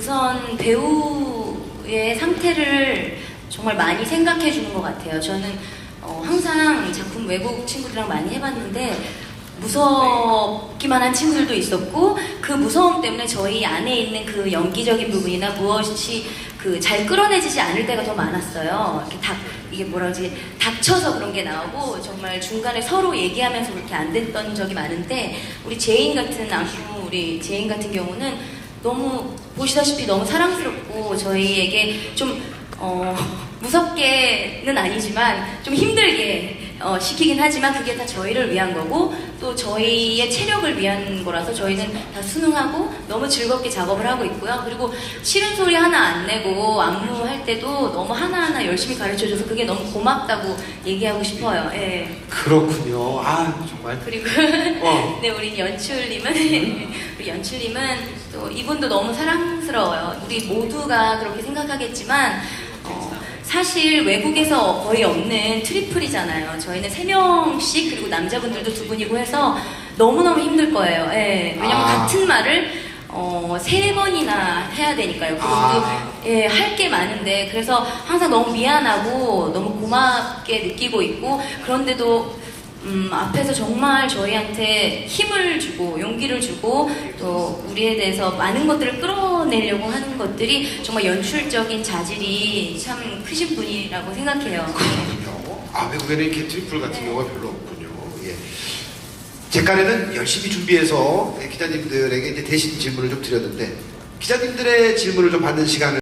우선 배우의 상태를 정말 많이 생각해 주는 것 같아요. 저는 어, 항상 작품 외국 친구들이랑 많이 해봤는데 무섭기만 한 친구들도 있었고 그 무서움 때문에 저희 안에 있는 그 연기적인 부분이나 무엇이 그 잘 끌어내지지 않을 때가 더 많았어요. 이렇게 닥 이게 뭐라 그러지 닥쳐서 그런 게 나오고 정말 중간에 서로 얘기하면서 그렇게 안 됐던 적이 많은데 우리 제인 같은 안무 우리 제인 같은 경우는 너무 보시다시피 너무 사랑스럽고 저희에게 좀 어, 무섭게는 아니지만 좀 힘들게 어, 시키긴 하지만 그게 다 저희를 위한 거고 또 저희의 체력을 위한 거라서 저희는 다 순응하고 너무 즐겁게 작업을 하고 있고요. 그리고 싫은 소리 하나 안 내고 안무할 때도 너무 하나하나 열심히 가르쳐줘서 그게 너무 고맙다고 얘기하고 싶어요. 예. 그렇군요. 아 정말. 그리고 어. 네 우리 연출님은 우리 연출님은 또 이분도 너무 사랑스러워요. 우리 모두가 그렇게 생각하겠지만 어, 사실 외국에서 거의 없는 트리플이잖아요. 저희는 세 명씩 그리고 남자분들도 두 분이고 해서 너무 너무 힘들 거예요. 예, 왜냐면 아. 같은 말을 어, 세 번이나 해야 되니까요. 아. 예, 할 게 많은데 그래서 항상 너무 미안하고 너무 고맙게 느끼고 있고 그런데도 음, 앞에서 정말 저희한테 힘을 주고 용기를 주고 또 우리에 대해서 많은 것들을 끌어내려고 하는 것들이 정말 연출적인 자질이 참 크신 분이라고 생각해요. 아 외국에는 이렇게 트리플 같은 경우가 별로 없군요. 예. 제 깐에는 열심히 준비해서 기자님들에게 이제 대신 질문을 좀 드렸는데 기자님들의 질문을 좀 받는 시간을